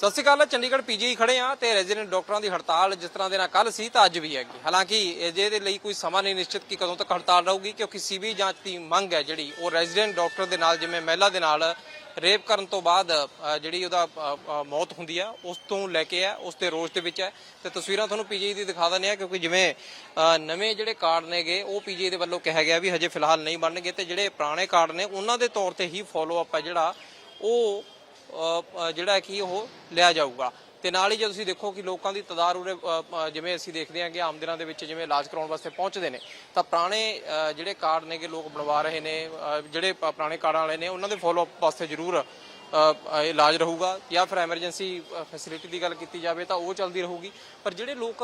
ਸਤਿ ਸ਼੍ਰੀ ਅਕਾਲ, ਚੰਡੀਗੜ੍ਹ ਪੀਜੀ ਖੜੇ ਆ ਤੇ ਰੈਜ਼ੀਡੈਂਟ ਡਾਕਟਰਾਂ ਦੀ ਹੜਤਾਲ ਜਿਸ ਤਰ੍ਹਾਂ ਦੇ ਨਾਲ ਕੱਲ ਸੀ ਤਾਂ ਅੱਜ ਵੀ ਹੈਗੀ ਹਾਲਾਂਕਿ ਇਹਦੇ ਲਈ ਕੋਈ ਸਮਾਂ ਨਹੀਂ ਨਿਸ਼ਚਿਤ ਕਿ ਕਦੋਂ ਤੱਕ ਹੜਤਾਲ ਰਹੂਗੀ, ਕਿਉਂਕਿ ਸੀਬੀ ਜਾਂਚ ਦੀ ਮੰਗ ਹੈ ਜਿਹੜੀ ਉਹ ਰੈਜ਼ੀਡੈਂਟ ਡਾਕਟਰ ਦੇ ਨਾਲ ਜਿਵੇਂ ਮਹਿਲਾ ਦੇ ਨਾਲ ਰੇਪ ਕਰਨ ਤੋਂ ਬਾਅਦ ਜਿਹੜੀ ਉਹਦਾ ਮੌਤ ਹੁੰਦੀ ਆ, ਉਸ ਤੋਂ ਲੈ ਕੇ ਆ, ਉਸ ਦੇ ਰੋਸ ਦੇ ਵਿੱਚ ਹੈ। ਤੇ ਤਸਵੀਰਾਂ ਤੁਹਾਨੂੰ ਪੀਜੀ ਦੀ ਦਿਖਾ ਦਿੰਦੇ ਆ ਕਿਉਂਕਿ ਜਿਵੇਂ ਨਵੇਂ ਜਿਹੜੇ ਕਾਰਡ ਨੇਗੇ, ਉਹ ਪੀਜੀ ਦੇ ਵੱਲੋਂ ਕਿਹਾ ਗਿਆ ਵੀ ਹਜੇ ਫਿਲਹਾਲ ਨਹੀਂ ਬਣਨਗੇ ਤੇ ਜਿਹੜੇ ਪੁਰਾਣੇ ਕਾਰਡ ਨੇ, ਉਹਨਾਂ ਦੇ ਤੌਰ ਤੇ ਹੀ ਫੋਲੋ ਅਪ ਹੈ ਜਿਹੜਾ, ਉਹ ਜਿਹੜਾ ਕਿ ਉਹ ਲਿਆ ਜਾਊਗਾ। ਤੇ ਨਾਲ ਹੀ ਜੇ ਤੁਸੀਂ ਦੇਖੋ ਕਿ ਲੋਕਾਂ ਦੀ ਤਦਾਰ ਉਰੇ ਜਿਵੇਂ ਅਸੀਂ ਦੇਖਦੇ ਹਾਂ ਕਿ ਆਮ ਦਿਨਾਂ ਦੇ ਵਿੱਚ ਜਿਵੇਂ ਇਲਾਜ ਕਰਾਉਣ ਵਾਸਤੇ ਪਹੁੰਚਦੇ ਨੇ, ਤਾਂ ਪੁਰਾਣੇ ਜਿਹੜੇ ਕਾਰਡ ਨੇਗੇ ਲੋਕ ਬਣਵਾ ਰਹੇ ਨੇ ਜਿਹੜੇ ਪੁਰਾਣੇ ਕਾਰਡਾਂ ਵਾਲੇ ਨੇ, ਉਹਨਾਂ ਦੇ ਫੋਲੋ ਅਪ ਵਾਸਤੇ ਜ਼ਰੂਰ ਇਲਾਜ ਰਹੂਗਾ ਜਾਂ ਫਿਰ ਐਮਰਜੈਂਸੀ ਫੈਸਿਲਿਟੀ ਦੀ ਗੱਲ ਕੀਤੀ ਜਾਵੇ ਤਾਂ ਉਹ ਚੱਲਦੀ ਰਹੂਗੀ। ਪਰ ਜਿਹੜੇ ਲੋਕ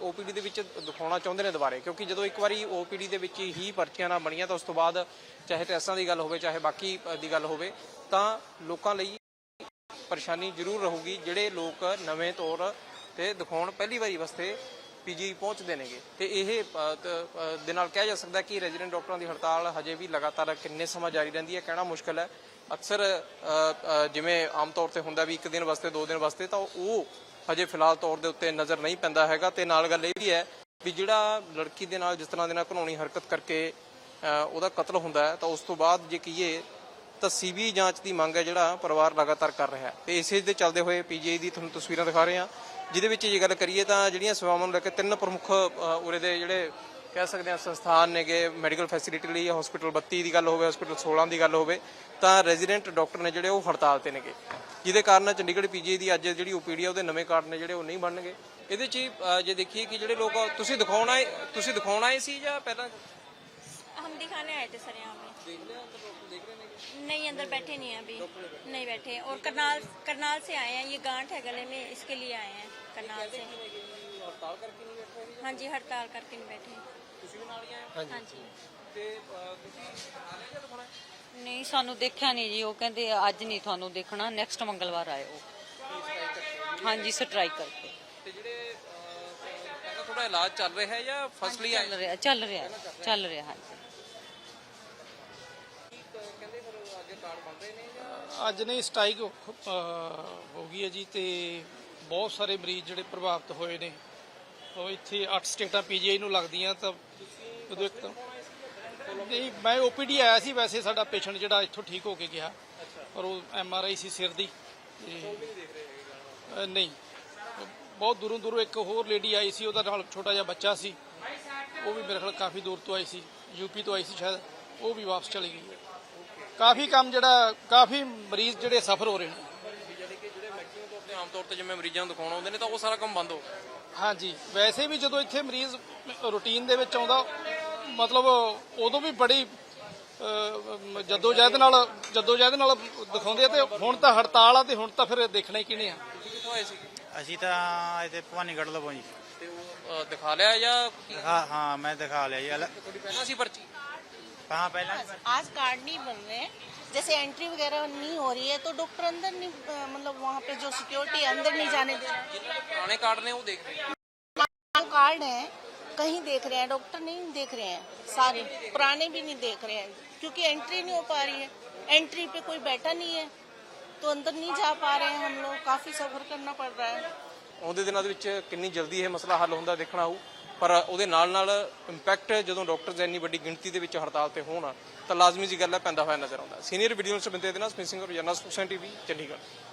ਓਪੀਡੀ ਦੇ ਵਿੱਚ ਦਿਖਾਉਣਾ ਚਾਹੁੰਦੇ ਨੇ ਦੁਬਾਰੇ, ਕਿਉਂਕਿ ਜਦੋਂ ਇੱਕ ਵਾਰੀ ਓਪੀਡੀ ਦੇ ਵਿੱਚ ਹੀ ਪਰਚੀਆਂ ਨਾ ਬਣੀਆਂ ਤਾਂ ਉਸ ਤੋਂ ਬਾਅਦ ਚਾਹੇ ਟੈਸਟਾਂ ਦੀ ਗੱਲ ਹੋਵੇ, ਚਾਹੇ ਬਾਕੀ ਦੀ ਗੱਲ ਹੋਵੇ, ਤਾਂ ਲੋਕਾਂ ਲਈ ਪਰੇਸ਼ਾਨੀ ਜ਼ਰੂਰ ਰਹੂਗੀ, ਜਿਹੜੇ ਲੋਕ ਨਵੇਂ ਤੌਰ ਤੇ ਦਿਖਾਉਣ ਪਹਿਲੀ ਵਾਰੀ ਵਾਸਤੇ ਪੀਜੀ ਪਹੁੰਚਦੇ ਨੇਗੇ। ਤੇ ਇਹ ਦੇ ਨਾਲ ਕਿਹਾ ਜਾ ਸਕਦਾ ਕਿ ਰੈਜ਼ੀਡੈਂਟ ਡਾਕਟਰਾਂ ਦੀ ਹੜਤਾਲ ਹਜੇ ਵੀ ਲਗਾਤਾਰ ਕਿੰਨੇ ਸਮਾਂ ਜਾਰੀ ਰਹਿੰਦੀ ਹੈ, ਕਹਿਣਾ ਮੁਸ਼ਕਲ ਹੈ। ਅਕਸਰ ਜਿਵੇਂ ਆਮ ਤੌਰ ਤੇ ਹੁੰਦਾ ਵੀ ਇੱਕ ਦਿਨ ਵਾਸਤੇ, ਦੋ ਦਿਨ ਵਾਸਤੇ, ਤਾਂ ਉਹ ਹਜੇ ਫਿਲਹਾਲ ਤੌਰ ਦੇ ਉੱਤੇ ਨਜ਼ਰ ਨਹੀਂ ਪੈਂਦਾ ਹੈਗਾ। ਤੇ ਨਾਲ ਗੱਲ ਇਹ ਵੀ ਹੈ ਵੀ ਜਿਹੜਾ ਲੜਕੀ ਦੇ ਨਾਲ ਜਿਸ ਤਰ੍ਹਾਂ ਦੇ ਨਾਲ ਘਿਨੌਣੀ ਹਰਕਤ ਕਰਕੇ ਉਹਦਾ ਕਤਲ ਹੁੰਦਾ ਹੈ, ਤਾਂ ਉਸ ਤੋਂ ਬਾਅਦ ਜੇ ਕਹੀਏ ਤਾਂ ਸੀਬੀ ਜਾਂਚ ਦੀ ਮੰਗ ਹੈ ਜਿਹੜਾ ਪਰਿਵਾਰ ਲਗਾਤਾਰ ਕਰ ਰਿਹਾ ਹੈ। ਤੇ ਇਸੇ ਦੇ ਚੱਲਦੇ ਹੋਏ ਪੀਜੀਆਈ ਦੀ ਤੁਹਾਨੂੰ ਤਸਵੀਰਾਂ ਦਿਖਾ ਰਹੇ ਹਾਂ। ਜਿਹਦੇ ਵਿੱਚ ਜੇ ਗੱਲ ਕਰੀਏ ਤਾਂ ਜਿਹੜੀਆਂ ਸੇਵਾਵਾਂ ਨੂੰ ਲੈ ਕੇ ਤਿੰਨ ਪ੍ਰਮੁੱਖ ਉਰੇ ਦੇ ਜਿਹੜੇ ਕਹਿ ਸਕਦੇ ਹਾਂ ਸੰਸਥਾਨ ਨੇਗੇ ਮੈਡੀਕਲ ਫੈਸਿਲਿਟੀ ਲਈ ਹਸਪੀਟਲ 32 ਦੀ ਗੱਲ ਹੋਵੇ ਹਸਪੀਟਲ 16 ਦੀ ਗੱਲ ਹੋਵੇ ਤਾਂ ਰੈਜ਼ੀਡੈਂਟ ਡਾਕਟਰ ਨੇ ਜਿਹੜੇ ਉਹ ਹੜਤਾਲ ਤੇ ਨੇਗੇ। ਜਿਹਦੇ ਕਾਰਨ ਚੰਡੀਗੜ੍ਹ ਪੀਜੀਆਈ ਦੀ ਅੱਜ ਜਿਹੜੀ ਓਪੀਡੀ ਆ ਉਹਦੇ ਨਵੇਂ ਕਾਰਡ ਨੇ ਜਿਹੜੇ ਉਹ ਨਹੀਂ ਬਣਨਗੇ। ਇਹਦੇ 'ਚ ਹੀ, ਜੇ ਦੇਖੀਏ ਕਿ ਜਿਹੜੇ ਲੋਕ ਤੁਸੀਂ ਦਿਖਾਉਣ ਆਏ ਤੁਸੀਂ ਦਿਖਾਉਣ ਆਏ ਸੀ ਜਾਂ ਪਹਿਲਾਂ हम दिखाने आए थे सर यहाँ पे ਦੇਖ ਲਿਆ ਅੰਦਰ ਡਾਕਟਰ ਦੇਖ ਰਹੇ ਨੇਗੇ नहीं अंदर बैठे नहीं हैं अभी नहीं बैठे और करनाल करनाल से आए हैं ये गांठ है गले में इसके लिए आए हैं करनाल से ਹੜਤਾਲ ਕਰਕੇ ਨਹੀਂ ਬੈਠੇ ਹੈਗੇ? हाँ जी हड़ताल करके नहीं बैठे ਤੁਸੀਂ ਵੀ ਨਾਲ ਹੀ ਆਏ हाँ जी ਤੇ ਅ, ਤੁਸੀਂ ਦਿਖਾ ਲਿਆ ਜਾਂ ਦਿਖਾਉਣਾ ਹੈ? ਨਹੀਂ ਸਾਨੂੰ ਦੇਖਿਆ ਨਹੀਂ ਜੀ ਉਹ ਕਹਿੰਦੇ ਅੱਜ ਨਹੀਂ ਤੁਹਾਨੂੰ ਦੇਖਣਾ ਨੈਕਸਟ ਮੰਗਲਵਾਰ ਆਇਓ ਹਾਂਜੀ ਸਟ੍ਰਾਈਕ ਕਰਕੇ ਤੇ ਜਿਹੜੇ ਅ, ਇਹਦਾ ਥੋੜਾ ਇਲਾਜ ਚੱਲ ਰਿਹਾ ਹੈ ਜਾਂ ਫਸਲੀ ਆਏ ਚੱਲ ਰਿਹਾ ਚੱਲ ਰਿਹਾ ਚੱਲ ਰਿਹਾ ਹਾਂਜੀ ਕਾਰਡ ਬਣ ਰਹੇ ਨੇ ਜਾਂ ਅੱਜ ਨਹੀਂ ਸਟਾਈਕ ਹੋ ਗਈ ਹੈ ਜੀ ਤੇ ਬਹੁਤ ਸਾਰੇ ਮਰੀਜ਼ ਜਿਹੜੇ ਪ੍ਰਭਾਵਿਤ ਹੋਏ ਨੇ। ਉਹ ਇੱਥੇ 8 ਸਟੇਟਾਂ ਪੀਜੀਆਈ ਨੂੰ ਲੱਗਦੀਆਂ ਤਾਂ ਉਦੋਂ ਇੱਕ ਤਾਂ ਨਹੀਂ, ਮੈਂ ਓਪੀਡੀ ਆਇਆ ਸੀ ਵੈਸੇ ਸਾਡਾ ਪੇਸ਼ੈਂਟ ਜਿਹੜਾ ਇੱਥੋਂ ਠੀਕ ਹੋ ਕੇ ਗਿਆ, ਪਰ ਉਹ ਐਮਆਰਆਈ ਸੀ ਸਿਰ ਦੀ ਤੇ ਨਹੀਂ। ਬਹੁਤ ਦੂਰੋਂ ਦੂਰੋਂ ਇੱਕ ਹੋਰ ਲੇਡੀ ਆਈ ਸੀ, ਉਹਦਾ ਨਾਲ ਛੋਟਾ ਜਿਹਾ ਬੱਚਾ ਸੀ। ਉਹ ਵੀ ਮੇਰੇ ਖਿਆਲ ਕਾਫੀ ਦੂਰ ਤੋਂ ਆਈ ਸੀ ਯੂਪੀ ਤੋਂ ਆਈ ਸੀ ਸ਼ਾਇਦ, ਉਹ ਵੀ ਵਾਪਸ ਚਲੀ ਗਈ ਹੈ। ਕਾਫੀ ਕੰਮ ਜਿਹੜਾ ਕਾਫੀ ਮਰੀਜ਼ ਜਿਹੜੇ ਸਫਰ ਹੋ ਰਹੇ ਨੇ। ਯਾਨੀ ਕਿ ਜਿਹੜੇ ਮੈਕਸਿਮਮ ਤੌਰ ਤੇ ਆਮ ਤੌਰ ਤੇ ਜਿਵੇਂ ਮਰੀਜ਼ਾਂ ਨੂੰ ਦਿਖਾਉਣ ਆਉਂਦੇ ਨੇ ਤਾਂ ਉਹ ਸਾਰਾ ਕੰਮ ਬੰਦ ਹੋ ਹਾਂਜੀ। ਵੈਸੇ ਵੀ ਜਦੋਂ ਇੱਥੇ ਮਰੀਜ਼ ਰੂਟੀਨ ਦੇ ਵਿੱਚ ਆਉਂਦਾ ਮਤਲਬ ਉਦੋਂ ਵੀ ਬੜੀ ਅਹ, ਜੱਦੋ-ਜਹਿਦ ਨਾਲ ਜੱਦੋ-ਜਹਿਦ ਨਾਲ ਦਿਖਾਉਂਦੇ ਆ ਤੇ ਹੁਣ ਤਾਂ ਹੜਤਾਲ ਆ ਤੇ ਹੁਣ ਤਾਂ ਫਿਰ ਦੇਖਣਾ ਹੀ ਕਿਹਨੇ ਆ। ਤੁਸੀਂ ਕਿੱਥੋਂ ਆਏ ਸੀ ਅਸੀਂ ਤਾਂ ਇੱਥੇ ਭਵਾਨੀਗੜ੍ਹ ਲਵੋਂ ਜੀ। ਤੇ ਉਹ ਅ, ਦਿਖਾ ਲਿਆ ਜਾਂ ਕੀ- ਹਾਂ ਹਾਂ ਮੈਂ ਦਿਖਾ ਲਿਆ ਜੀ। ਅਲ- ਤੁਹਾਡੀ ਪਹਿਲਾਂ ਸੀ ਪਰਚੀ? ਹਾਂ ਪਹਿਲਾਂ आज कार्ड नहीं बन रहे हैं जैसे एंट्री वगैरह नहीं हो रही है तो डॉक्टर अंदर नहीं अ, मतलब वहाँ पे जो सिक्योरिटी अंदर नहीं जाने दे रहे ਜਿਨ੍ਹਾਂ ਦੇ ਪੁਰਾਣੇ ਕਾਰਡ ਨੇ ਉਹ ਦੇਖ ਰਹੇ ਆ हैं जो कार्ड है कहीं देख रहे हैं डॉक्टर नहीं देख रहे हैं सारे पुराने भी नहीं देख रहे हैं क्योंकि एंट्री नहीं हो पा रही है एंट्री पे कोई बैठा नहीं है तो अंदर नहीं जा पा रहे हैं हम लोग काफी सफर करना पड़ रहा है ਆਉਂਦੇ ਦਿਨਾਂ ਦੇ ਵਿੱਚ ਕਿੰਨੀ ਜਲਦੀ ਇਹ ਮਸਲਾ ਹੱਲ ਹੁੰਦਾ ਦੇਖਣਾ ਹੋਊ ਪਰ ਉਹਦੇ ਨਾਲ ਨਾਲ ਇੰਪੈਕਟ ਜਦੋਂ ਡਾਕਟਰਸ ਇੰਨੀ ਵੱਡੀ ਗਿਣਤੀ ਦੇ ਵਿੱਚ ਹੜਤਾਲ ਤੇ ਹੋਣ, ਤਾਂ ਲਾਜ਼ਮੀ ਜੀ ਗੱਲ ਹੈ, ਪੈਂਦਾ ਹੋਇਆ ਨਜ਼ਰ ਆਉਂਦਾ। ਸੀਨੀਅਰ ਵੀਡੀਓ ਨੂੰ ਬੰਦੇ ਦੇ ਨਾਲ ਸਪੇਸਿੰਗ ਰੋਜ਼ਾਨਾ ਸਪੋਕਸਨ ਟੀਵੀ ਚੰਡੀਗੜ੍ਹ।